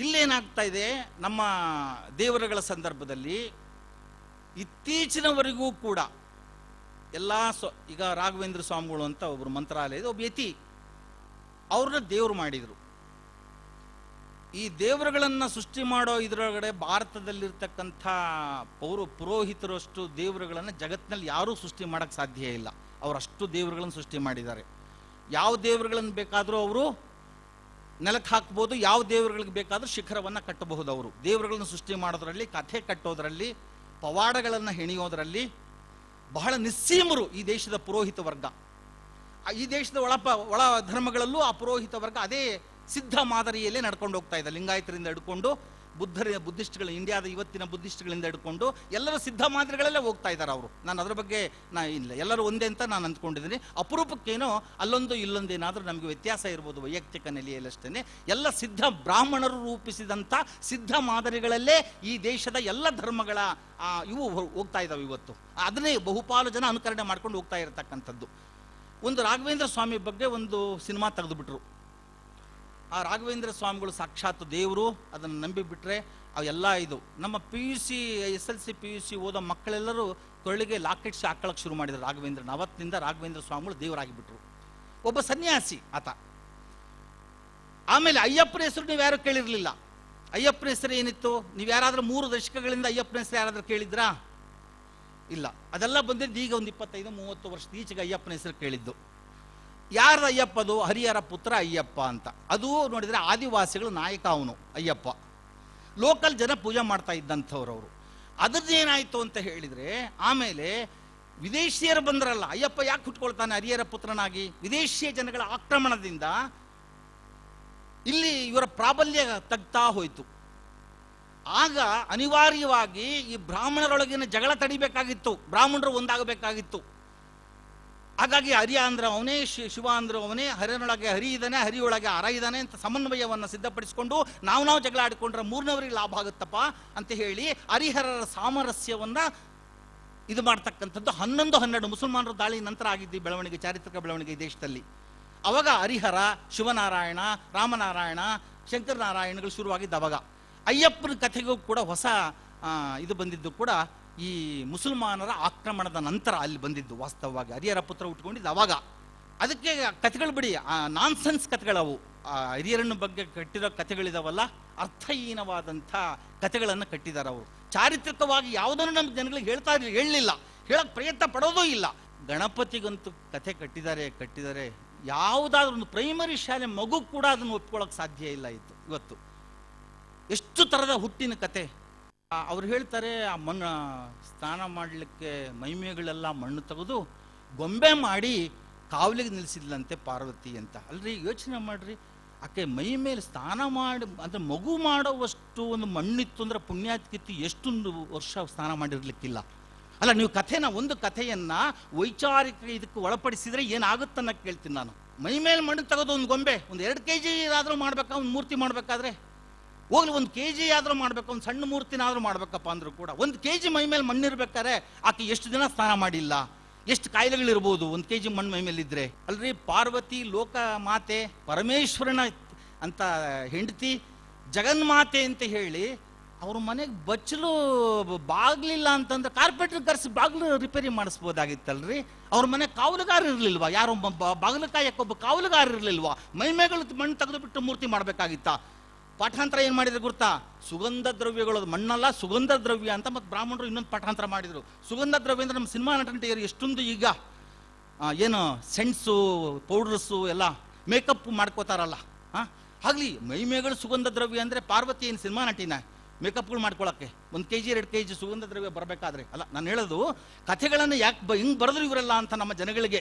ಇಲ್ಲೇನಾಗ್ತಾ ಇದೆ, ನಮ್ಮ ದೇವರುಗಳ ಸಂದರ್ಭದಲ್ಲಿ ಇತ್ತೀಚಿನವರೆಗೂ ಕೂಡ ಎಲ್ಲ ಸ್ವ, ಈಗ ರಾಘವೇಂದ್ರ ಸ್ವಾಮಿಗಳು ಅಂತ ಒಬ್ಬರು ಮಂತ್ರಾಲಯದ ಒಬ್ಬ ಯತಿ, ಅವ್ರನ್ನ ದೇವರು ಮಾಡಿದರು. ಈ ದೇವರುಗಳನ್ನು ಸೃಷ್ಟಿ ಮಾಡೋ ಇದರೊಳಗಡೆ ಭಾರತದಲ್ಲಿರ್ತಕ್ಕಂಥ ಪೌರ, ಪುರೋಹಿತರಷ್ಟು ದೇವರುಗಳನ್ನು ಜಗತ್ತಿನಲ್ಲಿ ಯಾರೂ ಸೃಷ್ಟಿ ಮಾಡೋಕ್ಕೆ ಸಾಧ್ಯ ಇಲ್ಲ. ಅವರಷ್ಟು ದೇವರುಗಳನ್ನು ಸೃಷ್ಟಿ ಮಾಡಿದ್ದಾರೆ. ಯಾವ ದೇವರುಗಳನ್ನು ಬೇಕಾದರೂ ಅವರು ನೆಲಕ್ಕೆ ಹಾಕ್ಬೋದು, ಯಾವ ದೇವರುಗಳಿಗೆ ಬೇಕಾದರೂ ಶಿಖರವನ್ನು ಕಟ್ಟಬಹುದು ಅವರು. ದೇವರುಗಳನ್ನು ಸೃಷ್ಟಿ ಮಾಡೋದ್ರಲ್ಲಿ, ಕಥೆ ಕಟ್ಟೋದ್ರಲ್ಲಿ, ಪವಾಡಗಳನ್ನು ಹೆಣೆಯೋದ್ರಲ್ಲಿ ಬಹಳ ನಿಸ್ಸೀಮರು ಈ ದೇಶದ ಪುರೋಹಿತ ವರ್ಗ. ಈ ದೇಶದ ಒಳಪ ಒಳ ಧರ್ಮಗಳಲ್ಲೂ ಆ ಪುರೋಹಿತ ವರ್ಗ ಅದೇ ಸಿದ್ಧ ಮಾದರಿಯಲ್ಲೇ ನಡ್ಕೊಂಡು ಹೋಗ್ತಾ ಇದೆ. ಲಿಂಗಾಯತರಿಂದ ಹಿಡ್ಕೊಂಡು ಬುದ್ಧರ ಬುದ್ಧಿಸ್ಟ್ಗಳ ಇಂಡಿಯಾದ ಇವತ್ತಿನ ಬುದ್ಧಿಸ್ಟ್ಗಳಿಂದ ಹಿಡ್ಕೊಂಡು ಎಲ್ಲರೂ ಸಿದ್ಧ ಮಾದರಿಗಳಲ್ಲೇ ಹೋಗ್ತಾ ಇದ್ದಾರೆ ಅವರು. ನಾನು ಅದರ ಬಗ್ಗೆ ನಾ ಇಲ್ಲ. ಎಲ್ಲರೂ ಒಂದೇ ಅಂತ ನಾನು ಅಂದ್ಕೊಂಡಿದ್ದೀನಿ. ಅಪರೂಪಕ್ಕೇನೋ ಅಲ್ಲೊಂದು ಇಲ್ಲೊಂದೇನಾದರೂ ನಮಗೆ ವ್ಯತ್ಯಾಸ ಇರ್ಬೋದು ವೈಯಕ್ತಿಕ ನೆಲೆಯಲ್ಲಷ್ಟೇ ಎಲ್ಲ ಸಿದ್ಧ ಬ್ರಾಹ್ಮಣರು ರೂಪಿಸಿದಂಥ ಸಿದ್ಧ ಮಾದರಿಗಳಲ್ಲೇ ಈ ದೇಶದ ಎಲ್ಲ ಧರ್ಮಗಳ ಇವು ಹೋಗ್ತಾ ಇದ್ದಾವೆ ಇವತ್ತು. ಅದನ್ನೇ ಬಹುಪಾಲು ಜನ ಅನುಕರಣೆ ಮಾಡ್ಕೊಂಡು ಹೋಗ್ತಾ ಇರತಕ್ಕಂಥದ್ದು. ಒಂದು ರಾಘವೇಂದ್ರ ಸ್ವಾಮಿ ಬಗ್ಗೆ ಒಂದು ಸಿನಿಮಾ ತೆಗೆದುಬಿಟ್ರು. ಆ ರಾಘವೇಂದ್ರ ಸ್ವಾಮಿಗಳು ಸಾಕ್ಷಾತ್ ದೇವರು, ಅದನ್ನು ನಂಬಿಬಿಟ್ರೆ ಅವೆಲ್ಲ ಇದು. ನಮ್ಮ P U C S L C P U C ಓದೋ ಮಕ್ಕಳೆಲ್ಲರೂ ಕೊಳ್ಳಿಗೆ ಲಾಕೆಟ್ಸ್ ಹಾಕೊಳ್ಳೋಕೆ ಶುರು ಮಾಡಿದ್ರು ರಾಘವೇಂದ್ರನ. ಅವತ್ತಿನಿಂದ ರಾಘವೇಂದ್ರ ಸ್ವಾಮಿಗಳು ದೇವರಾಗಿಬಿಟ್ರು. ಒಬ್ಬ ಸನ್ಯಾಸಿ ಆತ. ಆಮೇಲೆ ಅಯ್ಯಪ್ಪನ ಹೆಸರು ನೀವು ಯಾರು ಕೇಳಿರಲಿಲ್ಲ? ಅಯ್ಯಪ್ಪನ ಹೆಸರು ಏನಿತ್ತು? ನೀವು ಯಾರಾದರೂ ಮೂರು ದಶಕಗಳಿಂದ ಅಯ್ಯಪ್ಪನ ಹೆಸರು ಯಾರಾದರೂ ಕೇಳಿದ್ರಾ? ಇಲ್ಲ. ಅದೆಲ್ಲ ಬಂದಿದ್ದು ಈಗ ಒಂದು ಇಪ್ಪತ್ತೈದು, ಮೂವತ್ತು ವರ್ಷದ ಈಚೆಗೆ ಅಯ್ಯಪ್ಪನ ಹೆಸರು ಕೇಳಿದ್ದು. ಯಾರ ಅಯ್ಯಪ್ಪದು ಹರಿಹರ ಪುತ್ರ ಅಯ್ಯಪ್ಪ ಅಂತ. ಅದು ನೋಡಿದರೆ ಆದಿವಾಸಿಗಳ ನಾಯಕ ಅವನು, ಅಯ್ಯಪ್ಪ. ಲೋಕಲ್ ಜನ ಪೂಜೆ ಮಾಡ್ತಾ ಇದ್ದಂಥವ್ರು ಅವರು ಅದರದ್ದೇನಾಯಿತು ಅಂತ ಹೇಳಿದರೆ, ಆಮೇಲೆ ವಿದೇಶಿಯರು ಬಂದ್ರಲ್ಲ, ಅಯ್ಯಪ್ಪ ಯಾಕೆ ಹುಟ್ಕೊಳ್ತಾನೆ ಹರಿಯರ ಪುತ್ರನಾಗಿ? ವಿದೇಶಿಯ ಜನಗಳ ಆಕ್ರಮಣದಿಂದ ಇಲ್ಲಿ ಇವರ ಪ್ರಾಬಲ್ಯ ತಗ್ತಾ ಹೋಯಿತು. ಆಗ ಅನಿವಾರ್ಯವಾಗಿ ಈ ಬ್ರಾಹ್ಮಣರೊಳಗಿನ ಜಗಳ ತಡಿಬೇಕಾಗಿತ್ತು. ಬ್ರಾಹ್ಮಣರು ಒಂದಾಗಬೇಕಾಗಿತ್ತು. ಹಾಗಾಗಿ ಹರಿಯ ಅಂದ್ರೆ ಅವನೇ ಶಿವ ಅಂದ್ರೆ ಅವನೇ ಹರಿಯನೊಳಗೆ ಹರಿ ಇದ್ದಾನೆ, ಹರಿಯೊಳಗೆ ಅರ ಇದ್ದಾನೆ ಅಂತ ಸಮನ್ವಯವನ್ನು ಸಿದ್ಧಪಡಿಸಿಕೊಂಡು ನಾವು ನಾವು ಜಗಳ ಆಡಿಕೊಂಡ್ರೆ ಮೂರ್ನವರಿಗೆ ಲಾಭ ಆಗುತ್ತಪ್ಪ ಅಂತ ಹೇಳಿ ಹರಿಹರರ ಸಾಮರಸ್ಯವನ್ನ ಇದು ಮಾಡ್ತಕ್ಕಂಥದ್ದು ಹನ್ನೊಂದು ಹನ್ನೆರಡು ಮುಸಲ್ಮಾನರ ದಾಳಿ ನಂತರ ಆಗಿದ್ದು ಬೆಳವಣಿಗೆ, ಚಾರಿತ್ರಿಕ ಬೆಳವಣಿಗೆ ದೇಶದಲ್ಲಿ. ಅವಾಗ ಹರಿಹರ, ಶಿವನಾರಾಯಣ, ರಾಮನಾರಾಯಣ, ಶಂಕರನಾರಾಯಣಗಳು ಶುರುವಾಗಿದ್ದು ಅವಾಗ ಅಯ್ಯಪ್ಪನ ಕಥೆಗೂ ಕೂಡ ಹೊಸ ಇದು ಬಂದಿದ್ದು ಕೂಡ ಈ ಮುಸಲ್ಮಾನರ ಆಕ್ರಮಣದ ನಂತರ ಅಲ್ಲಿ ಬಂದಿದ್ದು ವಾಸ್ತವವಾಗಿ ಹರಿಯರ ಪುತ್ರ ಉಟ್ಕೊಂಡಿದ್ದು ಅವಾಗ. ಅದಕ್ಕೆ ಕಥೆಗಳು ಬಿಡಿ ನಾನ್ ಸೆನ್ಸ್ ಕಥೆಗಳವು ಆ ಹಿರಿಯರನ್ನು ಬಗ್ಗೆ ಕಟ್ಟಿರೋ ಕಥೆಗಳಿದಾವಲ್ಲ, ಅರ್ಥಹೀನವಾದಂಥ ಕಥೆಗಳನ್ನು ಕಟ್ಟಿದ್ದಾರೆ ಅವರು. ಚಾರಿತ್ರಿಕವಾಗಿ ಯಾವುದನ್ನು ನಮ್ಮ ಜನಗಳಿಗೆ ಹೇಳ್ತಾ ಇರಲಿಲ್ಲ ಹೇಳಲಿಲ್ಲ. ಹೇಳಕ್ ಪ್ರಯತ್ನ ಪಡೋದೂ ಇಲ್ಲ. ಗಣಪತಿಗಂತೂ ಕಥೆ ಕಟ್ಟಿದ್ದಾರೆ ಕಟ್ಟಿದ್ದಾರೆ ಯಾವುದಾದ್ರೂ ಒಂದು ಪ್ರೈಮರಿ ಶಾಲೆ ಮಗು ಕೂಡ ಅದನ್ನು ಒಪ್ಕೊಳ್ಳೋಕೆ ಸಾಧ್ಯ ಇಲ್ಲ ಇತ್ತು ಇವತ್ತು ಎಷ್ಟು ಥರದ ಹುಟ್ಟಿನ ಕತೆ ಅವ್ರು ಹೇಳ್ತಾರೆ, ಆ ಮಣ್ಣು ಸ್ನಾನ ಮಾಡಲಿಕ್ಕೆ ಮಹಿಮೆಗಳೆಲ್ಲ ಮಣ್ಣು ತೆಗೆದು ಗೊಂಬೆ ಮಾಡಿ ಕಾವಲಿಗೆ ನಿಲ್ಲಿಸಿದ್ಲಂತೆ ಪಾರ್ವತಿ ಅಂತ. ಅಲ್ರಿ, ಯೋಚನೆ ಮಾಡ್ರಿ. ಆಕೆ ಮೈ ಮೇಲೆ ಸ್ನಾನ ಮಾಡಿ, ಅಂದರೆ ಮಗು ಮಾಡುವಷ್ಟು ಒಂದು ಮಣ್ಣಿತ್ತು ಅಂದ್ರೆ ಪುಣ್ಯಾತ್ಕಿತ್ತು ಎಷ್ಟೊಂದು ವರ್ಷ ಸ್ನಾನ ಮಾಡಿರ್ಲಿಕ್ಕಿಲ್ಲ. ಅಲ್ಲ, ನೀವು ಕಥೆನ, ಒಂದು ಕಥೆಯನ್ನ ವೈಚಾರಿಕ ಇದಕ್ಕೆ ಒಳಪಡಿಸಿದ್ರೆ ಏನಾಗುತ್ತನ್ನ ಕೇಳ್ತೀನಿ ನಾನು. ಮೈ ಮೇಲೆ ಮಣ್ಣು ತೆಗೆದು ಒಂದು ಗೊಂಬೆ, ಒಂದು ಎರಡು ಕೆ ಜಿ ಆದರೂ ಮಾಡ್ಬೇಕಾ, ಒಂದು ಮೂರ್ತಿ ಮಾಡಬೇಕಾದ್ರೆ? ಹೋಗ್ಲಿ, ಒಂದು ಕೆ ಜಿ ಆದರೂ ಮಾಡ್ಬೇಕು, ಒಂದು ಸಣ್ಣ ಮೂರ್ತಿನಾದರೂ ಮಾಡ್ಬೇಕಪ್ಪ ಅಂದ್ರು ಕೂಡ. ಒಂದು ಕೆ ಜಿ ಮೈ ಮೇಲೆ ಮಣ್ಣಿರ್ಬೇಕಾದ್ರೆ ಆಕೆ ಎಷ್ಟು ದಿನ ಸ್ನಾನ ಮಾಡಿಲ್ಲ? ಎಷ್ಟು ಕಾಯಿಲೆಗಳಿರ್ಬೋದು? ಒಂದು ಕೆ ಜಿ ಮಣ್ಣು ಮೈ ಇದ್ರೆ. ಅಲ್ರಿ, ಪಾರ್ವತಿ ಲೋಕ ಮಾತೆ, ಪರಮೇಶ್ವರನ ಅಂತ ಹೆಂಡತಿ, ಜಗನ್ಮಾತೆ ಅಂತ ಹೇಳಿ, ಅವ್ರ ಮನೆಗೆ ಬಚ್ಚಲು ಬಾಗ್ಲಿಲ್ಲ ಅಂತಂದ್ರೆ ಕಾರ್ಪೆಟ್ರ್ ಕರ್ಸಿ ಬಾಗ್ಲು ರಿಪೇರಿ ಮಾಡಿಸ್ಬೋದಾಗಿತ್ತಲ್ರಿ? ಅವ್ರ ಮನೆ ಕಾವಲುಗಾರ ಇರಲಿಲ್ವಾ? ಯಾರು ಬಾಗಿಲು ಕಾಯಕ್ಕೊಬ್ಬ ಕಾವಲುಗಾರ ಇರಲಿಲ್ವಾ? ಮೈಮೇಗಳು ಮಣ್ಣು ತೆಗೆದುಬಿಟ್ಟು ಮೂರ್ತಿ ಮಾಡ್ಬೇಕಾಗಿತ್ತಾ? ಪಾಠಾಂತರ ಏನು ಮಾಡಿದ್ರು ಗುರ್ತಾ? ಸುಗಂಧ ದ್ರವ್ಯಗಳು. ಮಣ್ಣಲ್ಲ, ಸುಗಂಧ ದ್ರವ್ಯ ಅಂತ ಮತ್ತು ಬ್ರಾಹ್ಮಣರು ಇನ್ನೊಂದು ಪಾಠಾಂತರ ಮಾಡಿದರು. ಸುಗಂಧ ದ್ರವ್ಯ ಅಂದರೆ ನಮ್ಮ ಸಿನಿಮಾ ನಟನಟಿಯರು ಎಷ್ಟೊಂದು ಈಗ ಏನು ಸೆಂಟ್ಸು, ಪೌಡ್ರಸ್ಸು ಎಲ್ಲ ಮೇಕಪ್ ಮಾಡ್ಕೋತಾರಲ್ಲ ಹಾಂ ಆಗಲಿ, ಮೈಮೇಗಳು ಸುಗಂಧ ದ್ರವ್ಯ ಅಂದರೆ ಪಾರ್ವತಿ ಏನು ಸಿನಿಮಾ ನಟಿನ? ಮೇಕಪ್ಗಳು ಮಾಡ್ಕೊಳ್ಳೋಕ್ಕೆ ಒಂದು ಕೆ ಜಿ ಎರಡು ಕೆ ಜಿ ಸುಗಂಧ ದ್ರವ್ಯ ಬರಬೇಕಾದ್ರೆ. ಅಲ್ಲ, ನಾನು ಹೇಳೋದು, ಕಥೆಗಳನ್ನು ಯಾಕೆ ಬ, ಹಿಂಗೆ ಬರೆದ್ರು ಇವರೆಲ್ಲ ಅಂತ ನಮ್ಮ ಜನಗಳಿಗೆ.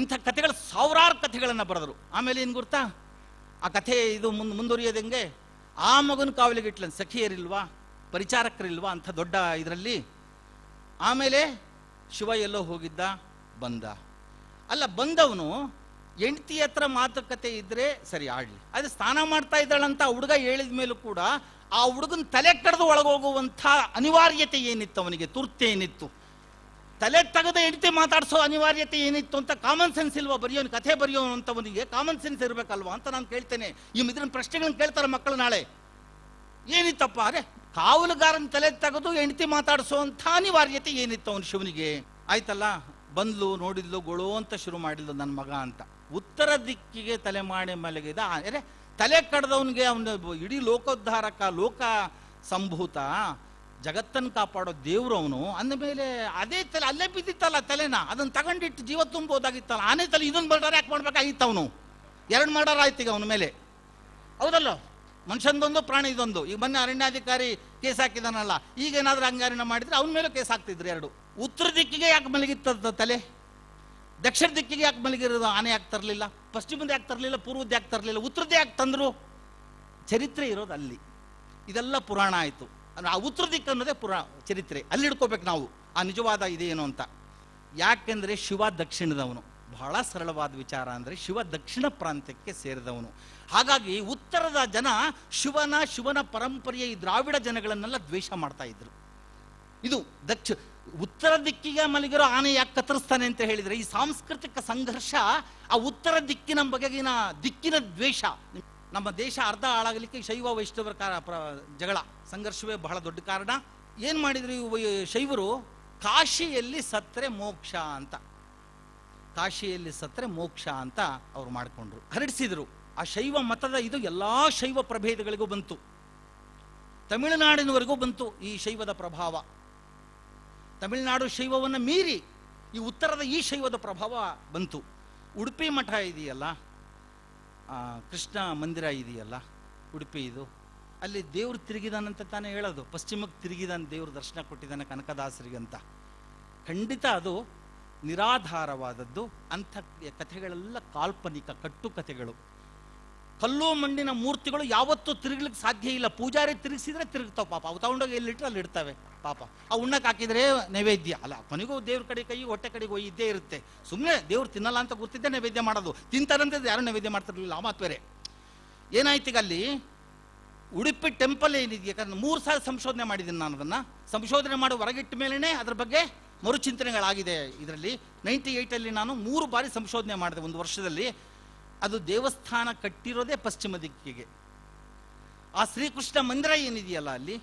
ಇಂಥ ಕಥೆಗಳು ಸಾವಿರಾರು ಕಥೆಗಳನ್ನು ಬರೆದ್ರು. ಆಮೇಲೆ ಏನು ಗುರ್ತಾ? ಆ ಕಥೆ ಇದು ಮುಂದೆ ಮುಂದುವರಿಯೋದಂಗೆ, ಆ ಮಗನ ಕಾವಲಿಗೆ ಇಟ್ಲನ್ ಸಖಿಯರಿಲ್ವಾ, ಪರಿಚಾರಕರಿಲ್ವಾ ಅಂತ ದೊಡ್ಡ ಇದರಲ್ಲಿ, ಆಮೇಲೆ ಶಿವ ಎಲ್ಲೋ ಹೋಗಿದ್ದ, ಬಂದ. ಅಲ್ಲ, ಬಂದವನು ಹೆಂಡತಿ ಹತ್ರ ಮಾತುಕತೆ ಇದ್ರೆ ಸರಿ ಆಡ್ಲಿ. ಅದು ಸ್ನಾನ ಮಾಡ್ತಾ ಇದ್ದಾಳಂತ ಹುಡುಗ ಹೇಳಿದ ಮೇಲೂ ಕೂಡ ಆ ಹುಡುಗನ ತಲೆ ಕಡ್ದು ಒಳಗೋಗುವಂಥ ಅನಿವಾರ್ಯತೆ ಏನಿತ್ತು ಅವನಿಗೆ? ತುರ್ತೆ ಏನಿತ್ತು? ತಲೆ ತೆಗೆದ ಹೆಂಡತಿ ಮಾತಾಡಿಸೋ ಅನಿವಾರ್ಯತೆ ಏನಿತ್ತು ಅಂತ ಕಾಮನ್ ಸೆನ್ಸ್ ಇಲ್ವಾ? ಬರೆಯೋನು, ಕಥೆ ಬರೆಯೋನು ಅಂತವನಿಗೆ ಕಾಮನ್ ಸೆನ್ಸ್ ಇರಬೇಕಲ್ವಾ ಅಂತ ನಾನು ಕೇಳ್ತೇನೆ. ಈ ಮಿದ್ರ ಪ್ರಶ್ನೆಗಳನ್ನ ಕೇಳ್ತಾರೆ ಮಕ್ಕಳು ನಾಳೆ. ಏನಿತ್ತಪ್ಪ? ಅರೆ, ಕಾವಲುಗಾರನ ತಲೆ ತೆಗೆದು ಹೆಂಡತಿ ಅಂತ ಅನಿವಾರ್ಯತೆ ಏನಿತ್ತು ಅವನು ಶಿವನಿಗೆ? ಆಯ್ತಲ್ಲ? ಬಂದ್ಲು, ನೋಡಿದ್ಲು, ಗೊಳು ಅಂತ ಶುರು ಮಾಡಿದ್ಲು ನನ್ನ ಮಗ ಅಂತ. ಉತ್ತರ ದಿಕ್ಕಿಗೆ ತಲೆ ಮಾಡಿ ಮಲಗಿದ. ಅರೆ, ತಲೆ ಕಡ್ದವನಿಗೆ ಅವನ ಇಡೀ ಲೋಕೋದ್ಧಾರಕ, ಲೋಕ ಸಂಭೂತ. ಜಗತ್ತನ್ನು ಕಾಪಾಡೋ ದೇವರು ಅವನು. ಅಂದಮೇಲೆ ಅದೇ ತಲೆ, ಅಲ್ಲೇ ಬಿದ್ದಿತ್ತಲ್ಲ ತಲೆನ. ಅದನ್ನ ತಗೊಂಡಿಟ್ಟು ಜೀವ ತುಂಬೋದಾಗಿತ್ತಲ್ಲ. ಆನೆ ತಲೆ ಇದೊಂದು ಮರ್ಡರ್ ಯಾಕೆ ಮಾಡಬೇಕಾಗಿತ್ತು ಅವನು? ಎರಡು ಮರ್ಡರ್ ಆಯ್ತು ಈಗ ಅವನ ಮೇಲೆ. ಹೌದಲ್ಲ? ಮನುಷ್ಯಂದೊಂದು, ಪ್ರಾಣಿದೊಂದು. ಈಗ ಮೊನ್ನೆ ಅರಣ್ಯಾಧಿಕಾರಿ ಕೇಸ್ ಹಾಕಿದಾನಲ್ಲ. ಈಗ ಏನಾದ್ರೂ ಹಂಗಾರಿನ ಮಾಡಿದ್ರೆ ಅವನ ಮೇಲೆ ಕೇಸ್ ಹಾಕ್ತಿದ್ರು ಎರಡು. ಉತ್ತರ ದಿಕ್ಕಿಗೆ ಯಾಕೆ ಮಲಗಿತ್ತದ ತಲೆ? ದಕ್ಷಿಣ ದಿಕ್ಕಿಗೆ ಯಾಕೆ ಮಲಗಿರೋದು? ಆನೆ ಯಾಕೆ ತರಲಿಲ್ಲ? ಪಶ್ಚಿಮದ ಯಾಕೆ ತರಲಿಲ್ಲ? ಪೂರ್ವದ ಯಾಕೆ ತರಲಿಲ್ಲ? ಉತ್ತರದ ಯಾಕೆ ತಂದರು? ಚರಿತ್ರೆ ಇರೋದು ಅಲ್ಲಿ. ಇದೆಲ್ಲ ಪುರಾಣ ಆಯಿತು. ಆ ಉತ್ತರ ದಿಕ್ಕು ಅನ್ನೋದೇ ಪುರ ಚರಿತ್ರೆ. ಅಲ್ಲಿ ಹಿಡ್ಕೋಬೇಕು ನಾವು. ಆ ನಿಜವಾದ ಇದೇನು ಅಂತ. ಯಾಕೆಂದರೆ ಶಿವ ದಕ್ಷಿಣದವನು. ಬಹಳ ಸರಳವಾದ ವಿಚಾರ ಅಂದರೆ ಶಿವ ದಕ್ಷಿಣ ಪ್ರಾಂತ್ಯಕ್ಕೆ ಸೇರಿದವನು. ಹಾಗಾಗಿ ಉತ್ತರದ ಜನ ಶಿವನ ಶಿವನ ಪರಂಪರೆಯ ಈ ದ್ರಾವಿಡ ಜನಗಳನ್ನೆಲ್ಲ ದ್ವೇಷ ಮಾಡ್ತಾ ಇದ್ರು. ಇದು ದಕ್ಷ, ಉತ್ತರ ದಿಕ್ಕಿಗೆ ಮಲಗಿರೋ ಆನೆ ಯಾಕೆ ಕತ್ತರಿಸ್ತಾನೆ ಅಂತ ಹೇಳಿದರೆ ಈ ಸಾಂಸ್ಕೃತಿಕ ಸಂಘರ್ಷ ಆ ಉತ್ತರ ದಿಕ್ಕಿನ ಬಗೆಗಿನ ದಿಕ್ಕಿನ ದ್ವೇಷ. ನಮ್ಮ ದೇಶ ಅರ್ಧ ಹಾಳಾಗಲಿಕ್ಕೆ ಶೈವ ವೈಷ್ಣವರ ಕಾರ ಜಗಳ, ಸಂಘರ್ಷವೇ ಬಹಳ ದೊಡ್ಡ ಕಾರಣ. ಏನು ಮಾಡಿದ್ರು ಶೈವರು? ಕಾಶಿಯಲ್ಲಿ ಸತ್ರೆ ಮೋಕ್ಷ ಅಂತ. ಕಾಶಿಯಲ್ಲಿ ಸತ್ರೆ ಮೋಕ್ಷ ಅಂತ ಅವ್ರು ಮಾಡಿಕೊಂಡ್ರು. ಹರಡಿಸಿದರು. ಆ ಶೈವ ಮತದ ಇದು ಎಲ್ಲ ಶೈವ ಪ್ರಭೇದಗಳಿಗೂ ಬಂತು. ತಮಿಳುನಾಡಿನವರೆಗೂ ಬಂತು ಈ ಶೈವದ ಪ್ರಭಾವ. ತಮಿಳುನಾಡು ಶೈವವನ್ನು ಮೀರಿ ಈ ಉತ್ತರದ ಈ ಶೈವದ ಪ್ರಭಾವ ಬಂತು. ಉಡುಪಿ ಮಠ ಇದೆಯಲ್ಲ? ಕೃಷ್ಣ ಮಂದಿರ ಇದೆಯಲ್ಲ, ಉಡುಪಿ ಇದು, ಅಲ್ಲಿ ದೇವ್ರು ತಿರುಗಿದಾನಂತ ತಾನೇ ಹೇಳೋದು. ಪಶ್ಚಿಮಕ್ಕೆ ತಿರುಗಿದಾನೆ ದೇವ್ರ ದರ್ಶನ ಕೊಟ್ಟಿದ್ದಾನೆ ಅಂತ ಖಂಡಿತ ಅದು ನಿರಾಧಾರವಾದದ್ದು, ಅಂಥ ಕಥೆಗಳೆಲ್ಲ ಕಾಲ್ಪನಿಕ ಕಟ್ಟುಕಥೆಗಳು. ಕಲ್ಲು ಮಣ್ಣಿನ ಮೂರ್ತಿಗಳು ಯಾವತ್ತೂ ತಿರುಗ್ಲಿಕ್ಕೆ ಸಾಧ್ಯ ಇಲ್ಲ. ಪೂಜಾರಿ ತಿರುಗಿಸಿದ್ರೆ ತಿರುಗ್ತಾವ ಪಾಪ. ಅವು ತಗೊಂಡೋಗಿ ಎಲ್ಲಿಟ್ರೆ ಅಲ್ಲಿ ಇಡ್ತವೆ ಪಾಪ. ಆ ಉಣ್ಣಕ್ಕೆ ಹಾಕಿದ್ರೆ ನೈವೇದ್ಯ. ಅಲ್ಲ ಕೊನೆಗೂ ದೇವ್ರ ಕಡೆ ಕೈ, ಹೊಟ್ಟೆ ಕಡೆಗೆ ಹೋಗಿ ಇದ್ದೇ ಇರುತ್ತೆ. ಸುಮ್ಮನೆ ದೇವ್ರು ತಿನ್ನಲ್ಲ ಅಂತ ಗೊತ್ತಿದ್ದೆ ನೈವೇದ್ಯ ಮಾಡೋದು. ತಿಂತಾರಂತ ಯಾರು ನೈವೇದ್ಯ ಮಾಡ್ತಿರ್ಲಿಲ್ಲ. ಆ ಮಾತು ಅಲ್ಲಿ? ಉಡುಪಿ ಟೆಂಪಲ್ ಏನಿದೆಯಾ? ಯಾಕಂದ್ರೆ ಮೂರು ಸಾವಿರ ಸಂಶೋಧನೆ ಮಾಡಿದ್ದೀನಿ ನಾನು ಅದನ್ನು. ಸಂಶೋಧನೆ ಮಾಡಿ ಹೊರಗಿಟ್ಟ ಮೇಲೇ ಅದ್ರ ಬಗ್ಗೆ ಮರುಚಿಂತನೆಗಳಾಗಿದೆ ಇದರಲ್ಲಿ. ನೈಂಟಿ ಏಯ್ಟಲ್ಲಿ ನಾನು ಮೂರು ಬಾರಿ ಸಂಶೋಧನೆ ಮಾಡಿದೆ ಒಂದು ವರ್ಷದಲ್ಲಿ. ಅದು ದೇವಸ್ಥಾನ ಕಟ್ಟಿರೋದೇ ಪಶ್ಚಿಮ ದಿಕ್ಕಿಗೆ. ಆ ಶ್ರೀಕೃಷ್ಣ ಮಂದಿರ ಏನಿದೆಯಲ್ಲ ಅಲ್ಲಿ,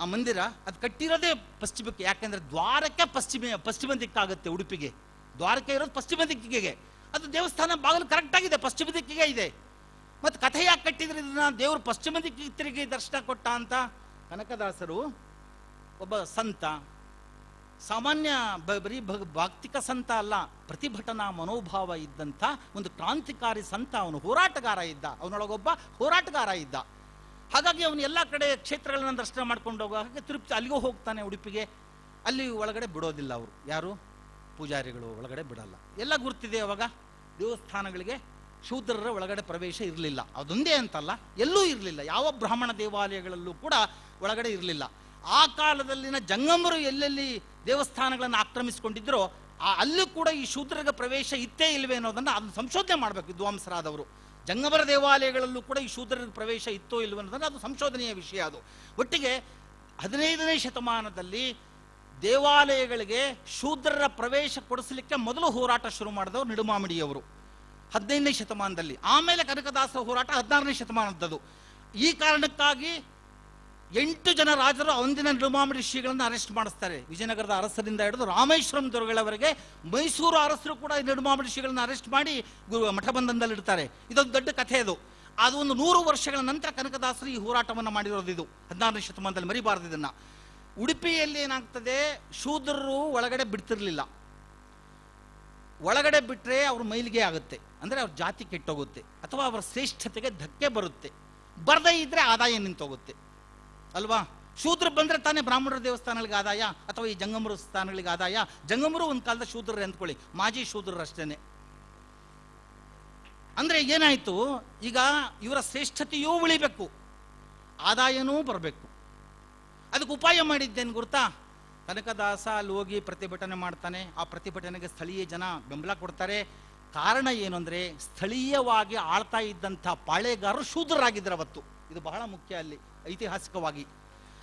ಆ ಮಂದಿರ ಅದು ಕಟ್ಟಿರೋದೇ ಪಶ್ಚಿಮಕ್ಕೆ ಯಾಕೆಂದ್ರೆ ದ್ವಾರಕ್ಕೆ ಪಶ್ಚಿಮ ಪಶ್ಚಿಮ ದಿಕ್ಕಾಗುತ್ತೆ ಉಡುಪಿಗೆ. ದ್ವಾರಕ ಇರೋದು ಪಶ್ಚಿಮ ದಿಕ್ಕಿಗೆ. ಅದು ದೇವಸ್ಥಾನ ಬಾಗಿಲು ಕರೆಕ್ಟ್ ಆಗಿದೆ, ಪಶ್ಚಿಮ ದಿಕ್ಕಿಗೆ ಇದೆ. ಮತ್ತೆ ಕಥೆ ಯಾಕೆ ಕಟ್ಟಿದ್ರೆ ಇದನ್ನ? ದೇವರು ಪಶ್ಚಿಮ ದಿಕ್ಕಿಗೆ ತಿರುಗಿ ದರ್ಶನ ಕೊಟ್ಟ ಅಂತ ಕನಕದಾಸರು ಒಬ್ಬ ಸಂತ ಸಾಮಾನ್ಯ ಬರೀ ಭಗ್- ಭಕ್ತಿಕ ಸಂತ ಅಲ್ಲ, ಪ್ರತಿಭಟನಾ ಮನೋಭಾವ ಇದ್ದಂಥ ಒಂದು ಕ್ರಾಂತಿಕಾರಿ ಸಂತ ಅವನು ಹೋರಾಟಗಾರ ಇದ್ದ. ಅವನೊಳಗೊಬ್ಬ ಹೋರಾಟಗಾರ ಇದ್ದ. ಹಾಗಾಗಿ ಅವನು ಎಲ್ಲ ಕಡೆ ಕ್ಷೇತ್ರಗಳನ್ನ ದರ್ಶನ ಮಾಡ್ಕೊಂಡು ಹೋಗೋ ಹಾಗೆ ತಿರುಪತಿ ಅಲ್ಲಿಗೂ ಹೋಗ್ತಾನೆ ಉಡುಪಿಗೆ. ಅಲ್ಲಿ ಒಳಗಡೆ ಬಿಡೋದಿಲ್ಲ ಅವರು. ಯಾರು? ಪೂಜಾರಿಗಳು ಒಳಗಡೆ ಬಿಡಲ್ಲ. ಎಲ್ಲ ಗುರ್ತಿದೆ ಅವಾಗ. ದೇವಸ್ಥಾನಗಳಿಗೆ ಶೂದ್ರರ ಒಳಗಡೆ ಪ್ರವೇಶ ಇರಲಿಲ್ಲ. ಅದೊಂದೇ ಅಂತಲ್ಲ, ಎಲ್ಲೂ ಇರಲಿಲ್ಲ. ಯಾವ ಬ್ರಾಹ್ಮಣ ದೇವಾಲಯಗಳಲ್ಲೂ ಕೂಡ ಒಳಗಡೆ ಇರಲಿಲ್ಲ. ಆ ಕಾಲದಲ್ಲಿನ ಜಂಗಮರು ಎಲ್ಲೆಲ್ಲಿ ದೇವಸ್ಥಾನಗಳನ್ನು ಆಕ್ರಮಿಸಿಕೊಂಡಿದ್ರೋ ಆ ಅಲ್ಲೂ ಕೂಡ ಈ ಶೂದ್ರರಿಗೆ ಪ್ರವೇಶ ಇತ್ತೇ ಇಲ್ಲವೇ ಅನ್ನೋದನ್ನು ಅದನ್ನು ಸಂಶೋಧನೆ ಮಾಡಬೇಕು ವಿದ್ವಾಂಸರಾದವರು. ಜಂಗಮರ ದೇವಾಲಯಗಳಲ್ಲೂ ಕೂಡ ಈ ಶೂದ್ರರಿಗೆ ಪ್ರವೇಶ ಇತ್ತೋ ಇಲ್ವೋ ಅನ್ನೋದನ್ನು ಅದು ಸಂಶೋಧನೆಯ ವಿಷಯ ಅದು. ಒಟ್ಟಿಗೆ ಹದಿನೈದನೇ ಶತಮಾನದಲ್ಲಿ ದೇವಾಲಯಗಳಿಗೆ ಶೂದ್ರರ ಪ್ರವೇಶ ಕೊಡಿಸಲಿಕ್ಕೆ ಮೊದಲು ಹೋರಾಟ ಶುರು ಮಾಡಿದವರು ನಿಡುಮಾಮಿಡಿಯವರು. ಹದಿನೈದನೇ ಶತಮಾನದಲ್ಲಿ. ಆಮೇಲೆ ಕನಕದಾಸರ ಹೋರಾಟ ಹದಿನಾರನೇ ಶತಮಾನದದು ಈ ಕಾರಣಕ್ಕಾಗಿ ಎಂಟು ಜನ ರಾಜರು ಅವಂದಿನ ನಿಡುಮಾಮಿಡಿ ಶ್ರೀಗಳನ್ನು ಅರೆಸ್ಟ್ ಮಾಡಿಸ್ತಾರೆ. ವಿಜಯನಗರದ ಅರಸರಿಂದ ಹಿಡಿದು ರಾಮೇಶ್ವರಂ ದೊರೆಗಳವರೆಗೆ ಮೈಸೂರು ಅರಸರು ಕೂಡ ನಿರ್ಮಾಮ ಶ್ರೀಗಳನ್ನು ಅರೆಸ್ಟ್ ಮಾಡಿ ಮಠಬಂಧನದಲ್ಲಿ ಇಡ್ತಾರೆ. ಇದೊಂದು ದೊಡ್ಡ ಕಥೆ ಅದು. ಅದು ಒಂದು ನೂರು ವರ್ಷಗಳ ನಂತರ ಕನಕದಾಸರು ಈ ಹೋರಾಟವನ್ನು ಮಾಡಿರೋದು ಇದು. ಹದಿನಾರನೇ ಶತಮಾನದಲ್ಲಿ ಮರಿಬಾರದು ಇದನ್ನು. ಉಡುಪಿಯಲ್ಲಿ ಏನಾಗ್ತದೆ? ಶೂದ್ರರು ಒಳಗಡೆ ಬಿಡ್ತಿರ್ಲಿಲ್ಲ. ಒಳಗಡೆ ಬಿಟ್ಟರೆ ಅವ್ರ ಮೈಲಿಗೆ ಆಗುತ್ತೆ. ಅಂದರೆ ಅವ್ರ ಜಾತಿ ಕೆಟ್ಟೋಗುತ್ತೆ. ಅಥವಾ ಅವರ ಶ್ರೇಷ್ಠತೆಗೆ ಧಕ್ಕೆ ಬರುತ್ತೆ. ಬರದೇ ಇದ್ದರೆ ಆದಾಯ ನಿಂತೋಗುತ್ತೆ. ಅಲ್ವಾ? ಶೂದ್ರ ಬಂದ್ರೆ ತಾನೇ ಬ್ರಾಹ್ಮಣರ ದೇವಸ್ಥಾನಗಳಿಗೆ ಆದಾಯ, ಅಥವಾ ಈ ಜಂಗಮರ ಸ್ಥಾನಗಳಿಗೆ ಆದಾಯ? ಜಂಗಮರು ಒಂದು ಕಾಲದ ಶೂದ್ರರೇ ಅಂದ್ಕೊಳ್ಳಿ. ಮಾಜಿ ಶೂದ್ರರು ಅಷ್ಟೇನೆ ಅಂದ್ರೆ ಏನಾಯ್ತು? ಈಗ ಇವರ ಶ್ರೇಷ್ಠತೆಯೂ ಉಳಿಬೇಕು. ಆದಾಯನೂ ಬರಬೇಕು. ಅದಕ್ಕೆ ಉಪಾಯ ಮಾಡಿದ್ದೇನು ಗುರ್ತಾ? ಕನಕದಾಸ ಅಲ್ಲಿ ಹೋಗಿ ಪ್ರತಿಭಟನೆ ಮಾಡ್ತಾನೆ. ಆ ಪ್ರತಿಭಟನೆಗೆ ಸ್ಥಳೀಯ ಜನ ಬೆಂಬಲ ಕೊಡ್ತಾರೆ. ಕಾರಣ ಏನು ಅಂದರೆ, ಸ್ಥಳೀಯವಾಗಿ ಆಳ್ತಾ ಇದ್ದಂಥ ಪಾಳೆಗಾರರು ಶೂದ್ರರಾಗಿದ್ದರು ಅವತ್ತು. ಇದು ಬಹಳ ಮುಖ್ಯ ಅಲ್ಲಿ, ಐತಿಹಾಸಿಕವಾಗಿ.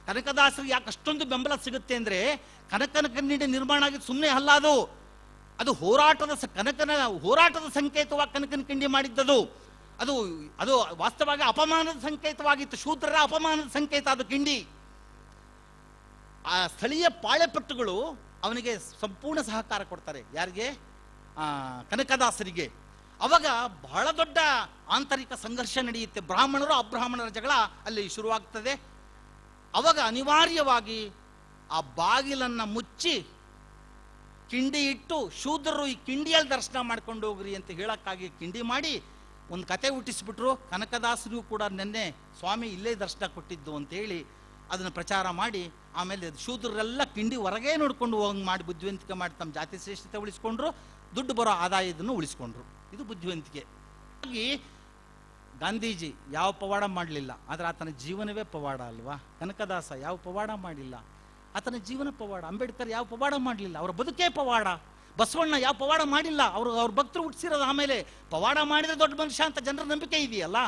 ಕನಕದಾಸರಿಗೆ ಯಾಕೆ ಅಷ್ಟೊಂದು ಬೆಂಬಲ ಸಿಗುತ್ತೆ ಅಂದ್ರೆ, ಕನಕನ ಕನ್ನಡಿ ನಿರ್ಮಾಣ ಆಗಿ ಸುಮ್ಮನೆ ಅಲ್ಲ ಅದು. ಅದು ಹೋರಾಟದ ಕನಕನ ಹೋರಾಟದ ಸಂಕೇತವಾಗಿ ಕನಕನ ಕಿಂಡಿ ಮಾಡಿದ್ದದು. ಅದು ಅದು ವಾಸ್ತವವಾಗಿ ಅಪಮಾನದ ಸಂಕೇತವಾಗಿತ್ತು, ಶೂದ್ರರ ಅಪಮಾನದ ಸಂಕೇತ ಅದು ಕಿಂಡಿ. ಆ ಸ್ಥಳೀಯ ಪಾಳೆಪಟ್ಟುಗಳು ಅವನಿಗೆ ಸಂಪೂರ್ಣ ಸಹಕಾರ ಕೊಡ್ತಾರೆ. ಯಾರಿಗೆ? ಕನಕದಾಸರಿಗೆ. ಅವಾಗ ಬಹಳ ದೊಡ್ಡ ಆಂತರಿಕ ಸಂಘರ್ಷ ನಡೆಯುತ್ತೆ. ಬ್ರಾಹ್ಮಣರು ಅಬ್ರಾಹ್ಮಣರ ಜಗಳ ಅಲ್ಲಿ ಶುರುವಾಗ್ತದೆ. ಅವಾಗ ಅನಿವಾರ್ಯವಾಗಿ ಆ ಬಾಗಿಲನ್ನು ಮುಚ್ಚಿ ಕಿಂಡಿ ಇಟ್ಟು ಶೂದ್ರರು ಈ ಕಿಂಡಿಯಲ್ಲಿ ದರ್ಶನ ಮಾಡ್ಕೊಂಡು ಹೋಗ್ರಿ ಅಂತ ಹೇಳೋಕ್ಕಾಗಿ ಕಿಂಡಿ ಮಾಡಿ ಒಂದು ಕತೆ ಹುಟ್ಟಿಸ್ಬಿಟ್ರು. ಕನಕದಾಸರಿಗೂ ಕೂಡ ನಿನ್ನೆ ಸ್ವಾಮಿ ಇಲ್ಲೇ ದರ್ಶನ ಕೊಟ್ಟಿದ್ದು ಅಂತೇಳಿ ಅದನ್ನು ಪ್ರಚಾರ ಮಾಡಿ ಆಮೇಲೆ ಶೂದ್ರರೆಲ್ಲ ಕಿಂಡಿ ಹೊರಗೆ ನೋಡ್ಕೊಂಡು ಹೋಗಿ ಮಾಡಿ ಬುದ್ಧಿವಂತಿಕೆ ಮಾಡಿ ತಮ್ಮ ಜಾತಿ ಶ್ರೇಷ್ಠತೆ ಉಳಿಸ್ಕೊಂಡ್ರು. ದುಡ್ಡು ಬರೋ ಆದಾಯದನ್ನು ಉಳಿಸ್ಕೊಂಡ್ರು. ಇದು ಬುದ್ಧಿವಂತಿಕೆ. ಹಾಗಾಗಿ ಗಾಂಧೀಜಿ ಯಾವ ಪವಾಡ ಮಾಡಲಿಲ್ಲ, ಆದರೆ ಆತನ ಜೀವನವೇ ಪವಾಡ ಅಲ್ವಾ? ಕನಕದಾಸ ಯಾವ ಪವಾಡ ಮಾಡಿಲ್ಲ? ಆತನ ಜೀವನ ಪವಾಡ, ಅಂಬೇಡ್ಕರ್ ಯಾವ ಪವಾಡ ಮಾಡಲಿಲ್ಲ? ಅವರ ಬದುಕೇ ಪವಾಡ. ಬಸವಣ್ಣ ಯಾವ ಪವಾಡ ಮಾಡಿಲ್ಲ? ಅವರು, ಅವ್ರ ಭಕ್ತರು ಹುಟ್ಟಿಸಿರೋದು ಆಮೇಲೆ ಪವಾಡ ಮಾಡಿದ್ರೆ ದೊಡ್ಡ ಮನುಷ್ಯ ಅಂತ ಜನರ ನಂಬಿಕೆ ಇದೆಯಲ್ಲ?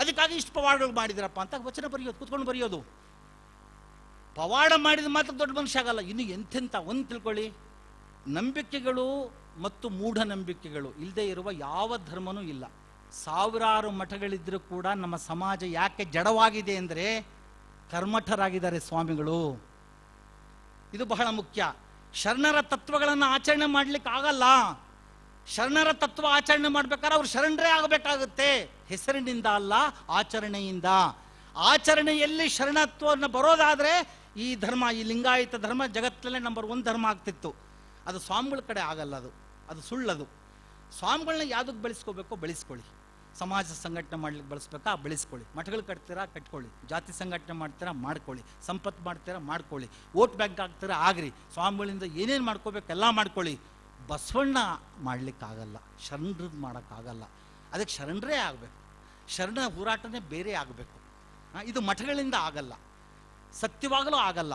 ಅದಕ್ಕಾಗಿ ಇಷ್ಟು ಪವಾಡಗಳು ಮಾಡಿದ್ರಪ್ಪ ಅಂತ ವಚನ ಬರೆಯೋದು, ಕೂತ್ಕೊಂಡು ಬರೆಯೋದು. ಪವಾಡ ಮಾಡಿದ ಮಾತ್ರ ದೊಡ್ಡ ಮನುಷ್ಯ ಆಗಲ್ಲ. ಇನ್ನು ಎಂಥೆಂಥ, ಒಂದು ತಿಳ್ಕೊಳ್ಳಿ. ನಂಬಿಕೆಗಳು ಮತ್ತು ಮೂಢನಂಬಿಕೆಗಳು ಇಲ್ಲದೆ ಇರುವ ಯಾವ ಧರ್ಮನೂ ಇಲ್ಲ. ಸಾವಿರಾರು ಮಠಗಳಿದ್ದರೂ ಕೂಡ ನಮ್ಮ ಸಮಾಜ ಯಾಕೆ ಜಡವಾಗಿದೆ ಅಂದರೆ ಕರ್ಮಠರಾಗಿದ್ದಾರೆ ಸ್ವಾಮಿಗಳು. ಇದು ಬಹಳ ಮುಖ್ಯ. ಶರಣರ ತತ್ವಗಳನ್ನು ಆಚರಣೆ ಮಾಡ್ಲಿಕ್ಕೆ ಆಗಲ್ಲ. ಶರಣರ ತತ್ವ ಆಚರಣೆ ಮಾಡ್ಬೇಕಾದ್ರೆ ಅವ್ರು ಶರಣರೇ ಆಗಬೇಕಾಗುತ್ತೆ. ಹೆಸರಿನಿಂದ ಅಲ್ಲ, ಆಚರಣೆಯಿಂದ. ಆಚರಣೆಯಲ್ಲಿ ಶರಣತ್ವವನ್ನು ಬರೋದಾದರೆ ಈ ಧರ್ಮ, ಈ ಲಿಂಗಾಯತ ಧರ್ಮ ಜಗತ್ತಲ್ಲೇ ನಂಬರ್ ಒನ್ ಧರ್ಮ ಆಗ್ತಿತ್ತು. ಅದು ಸ್ವಾಮಿಗಳ ಕಡೆ ಆಗಲ್ಲ ಅದು. ಅದು ಸುಳ್ಳದು. ಸ್ವಾಮಿಗಳನ್ನ ಯಾವುದಕ್ಕೆ ಬೆಳೆಸ್ಕೋಬೇಕೋ ಬೆಳೆಸ್ಕೊಳ್ಳಿ. ಸಮಾಜ ಸಂಘಟನೆ ಮಾಡ್ಲಿಕ್ಕೆ ಬಳಸ್ಬೇಕಾ ಬೆಳೆಸ್ಕೊಳ್ಳಿ. ಮಠಗಳು ಕಟ್ತೀರಾ ಕಟ್ಕೊಳ್ಳಿ. ಜಾತಿ ಸಂಘಟನೆ ಮಾಡ್ತೀರಾ ಮಾಡ್ಕೊಳ್ಳಿ. ಸಂಪತ್ತು ಮಾಡ್ತೀರಾ ಮಾಡ್ಕೊಳ್ಳಿ. ಓಟ್ ಬ್ಯಾಂಕ್ ಆಗ್ತೀರಾ ಆಗ್ರಿ. ಸ್ವಾಮಿಗಳಿಂದ ಏನೇನು ಮಾಡ್ಕೋಬೇಕೆಲ್ಲ ಮಾಡ್ಕೊಳ್ಳಿ. ಬಸವಣ್ಣ ಮಾಡಲಿಕ್ಕಾಗಲ್ಲ. ಶರಣರದ್ದು ಮಾಡೋಕ್ಕಾಗಲ್ಲ. ಅದಕ್ಕೆ ಶರಣರೇ ಆಗಬೇಕು. ಶರಣ ಹೋರಾಟನೇ ಬೇರೆ ಆಗಬೇಕು. ಇದು ಮಠಗಳಿಂದ ಆಗಲ್ಲ. ಸತ್ಯವಾಗಲೂ ಆಗಲ್ಲ.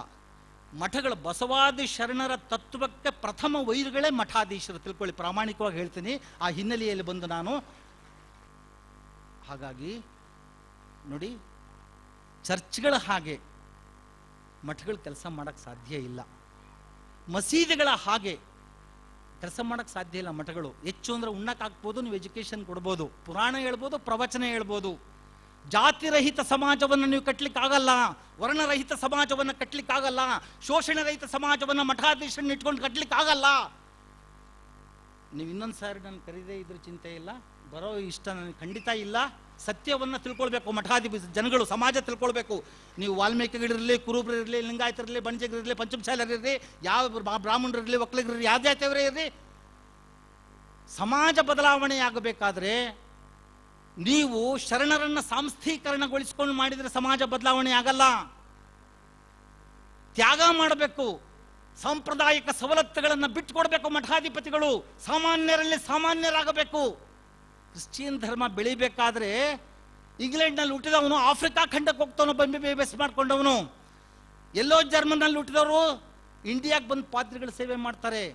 ಮಠಗಳು ಬಸವಾದಿ ಶರಣರ ತತ್ವಕ್ಕೆ ಪ್ರಥಮ ವೈರುಗಳೇ ಮಠಾಧೀಶರು ತಿಳ್ಕೊಳ್ಳಿ ಪ್ರಾಮಾಣಿಕವಾಗಿ ಹೇಳ್ತೀನಿ. ಆ ಹಿನ್ನೆಲೆಯಲ್ಲಿ ಬಂದು ನಾನು ಹಾಗಾಗಿ ನೋಡಿ, ಚರ್ಚ್ಗಳ ಹಾಗೆ ಮಠಗಳು ಕೆಲಸ ಮಾಡೋಕ್ಕೆ ಸಾಧ್ಯ ಇಲ್ಲ. ಮಸೀದಿಗಳ ಹಾಗೆ ಕೆಲಸ ಮಾಡೋಕ್ಕೆ ಸಾಧ್ಯ ಇಲ್ಲ ಮಠಗಳು. ಹೆಚ್ಚು ಅಂದ್ರೆ ಉಣ್ಣಕ್ಕೆ ಹಾಕ್ಬೋದು, ನೀವು ಎಜುಕೇಶನ್ ಕೊಡ್ಬೋದು. ಪುರಾಣ ಹೇಳ್ಬೋದು, ಪ್ರವಚನ ಹೇಳ್ಬೋದು. ಜಾತಿರಹಿತ ಸಮಾಜವನ್ನು ನೀವು ಕಟ್ಟಲಿಕ್ಕೆ ಆಗಲ್ಲ ವರ್ಣರಹಿತ ಸಮಾಜವನ್ನು ಕಟ್ಟಲಿಕ್ಕೆ ಆಗಲ್ಲ ಶೋಷಣೆರಹಿತ ಸಮಾಜವನ್ನು ಮಠಾಧೀಶರನ್ನ ಇಟ್ಕೊಂಡು ಕಟ್ಟಲಿಕ್ಕೆ ಆಗಲ್ಲ ನೀವು ಇನ್ನೊಂದು ಸಾರಿ ನಾನು ಕರೀದೇ ಇದ್ರ ಚಿಂತೆ ಇಲ್ಲ, ಬರೋ ಇಷ್ಟ ನನಗೆ ಖಂಡಿತ ಇಲ್ಲ. ಸತ್ಯವನ್ನು ತಿಳ್ಕೊಳ್ಬೇಕು ಮಠಾಧಿಪ ಜನಗಳು, ಸಮಾಜ ತಿಳ್ಕೊಳ್ಬೇಕು. ನೀವು ವಾಲ್ಮೀಕಿಗಳಿರಲಿ, ಕುರುಬರಿರಲಿ, ಲಿಂಗಾಯತರಿರಲಿ ಬಣಜಿಗರಿರಲಿ ಪಂಚಮಶಾಲರಿರಲಿ ಯಾವ ಬ್ರಾ- ಬ್ರಾಹ್ಮಣರಿರಲಿ ಒಕ್ಕಲಿಗರಿರಲಿ ಯಾವ ಜಾತಿಯವರೇ ಇರಲಿ ಸಮಾಜ ಬದಲಾವಣೆಯಾಗಬೇಕಾದ್ರೆ ನೀವು ಶರಣರನ್ನ ಸಾಂಸ್ಥೀಕರಣಗೊಳಿಸಿಕೊಂಡು ಮಾಡಿದರೆ ಸಮಾಜ ಬದಲಾವಣೆ ಆಗಲ್ಲ. ತ್ಯಾಗ ಮಾಡಬೇಕು. ಸಾಂಪ್ರದಾಯಿಕ ಸವಲತ್ತುಗಳನ್ನು ಬಿಟ್ಟುಕೊಡಬೇಕು ಮಠಾಧಿಪತಿಗಳು. ಸಾಮಾನ್ಯರಲ್ಲಿ ಸಾಮಾನ್ಯರಾಗಬೇಕು. ಕ್ರಿಶ್ಚಿಯನ್ ಧರ್ಮ ಬೆಳಿಬೇಕಾದ್ರೆ ಇಂಗ್ಲೆಂಡ್ನಲ್ಲಿ ಹುಟ್ಟಿದವನು ಆಫ್ರಿಕಾ ಖಂಡಕ್ಕೆ ಹೋಗ್ತವನು ಬಂಬಿ ಬೇಸ್ ಮಾಡ್ಕೊಂಡವನು. ಎಲ್ಲೋ ಜರ್ಮನ್ನಲ್ಲಿ ಹುಟ್ಟಿದವರು ಇಂಡಿಯಾಗೆ ಬಂದು ಪಾದ್ರಿಗಳು ಸೇವೆ ಮಾಡ್ತಾರೆ.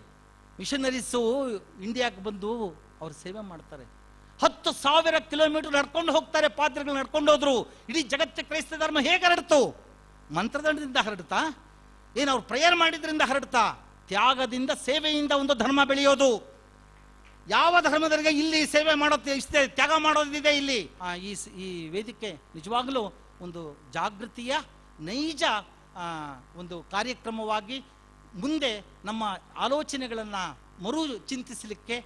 ಮಿಷನರೀಸು ಇಂಡಿಯಾಗೆ ಬಂದು ಅವ್ರು ಸೇವೆ ಮಾಡ್ತಾರೆ. ಹತ್ತು ಸಾವಿರ ಕಿಲೋಮೀಟರ್ ನಡ್ಕೊಂಡು ಹೋಗ್ತಾರೆ, ಪಾದ್ರಿಗಳು ನಡ್ಕೊಂಡು ಹೋದ್ರು. ಇಡೀ ಜಗತ್ತಿಗೆ ಕ್ರೈಸ್ತ ಧರ್ಮ ಹೇಗೆ ಹರಡ್ತು? ಮಂತ್ರದಂಡದಿಂದ ಹರಡ್ತಾ? ಏನು ಅವ್ರು ಪ್ರೇಯರ್ ಮಾಡಿದ್ರಿಂದ ಹರಡ್ತಾ? ತ್ಯಾಗದಿಂದ, ಸೇವೆಯಿಂದ ಒಂದು ಧರ್ಮ ಬೆಳೆಯೋದು. ಯಾವ ಧರ್ಮದವರಿಗೆ ಇಲ್ಲಿ ಸೇವೆ ಮಾಡೋದು, ಇಷ್ಟೇ ತ್ಯಾಗ ಮಾಡೋದಿದೆ ಇಲ್ಲಿ? ಈ ಈ ವೇದಿಕೆ ನಿಜವಾಗಲೂ ಒಂದು ಜಾಗೃತಿಯ, ನೈಜ ಒಂದು ಕಾರ್ಯಕ್ರಮವಾಗಿ ಮುಂದೆ ನಮ್ಮ ಆಲೋಚನೆಗಳನ್ನು ಮರು ಚಿಂತಿಸಲಿಕ್ಕೆ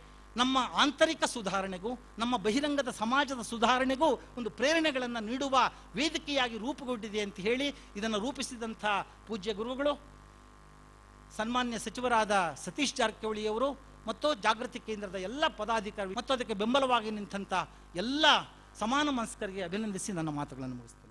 ನಮ್ಮ ಆಂತರಿಕ ಸುಧಾರಣೆಗೂ, ನಮ್ಮ ಬಹಿರಂಗದ ಸಮಾಜದ ಸುಧಾರಣೆಗೂ ಒಂದು ಪ್ರೇರಣೆಗಳನ್ನು ನೀಡುವ ವೇದಿಕೆಯಾಗಿ ರೂಪುಗೊಂಡಿದೆ ಅಂತ ಹೇಳಿ ಇದನ್ನು ರೂಪಿಸಿದಂಥ ಪೂಜ್ಯ ಗುರುಗಳು, ಸನ್ಮಾನ್ಯ ಸಚಿವರಾದ ಸತೀಶ್ ಜಾರಕಿಹೊಳಿಯವರು ಮತ್ತು ಜಾಗೃತಿ ಕೇಂದ್ರದ ಎಲ್ಲ ಪದಾಧಿಕಾರಿ ಮತ್ತು ಅದಕ್ಕೆ ಬೆಂಬಲವಾಗಿ ನಿಂತಹ ಎಲ್ಲ ಸಮಾನ ಮನಸ್ಕರಿಗೆ ಅಭಿನಂದಿಸಿ ನನ್ನ ಮಾತುಗಳನ್ನು ಮುಗಿಸ್ತೇನೆ.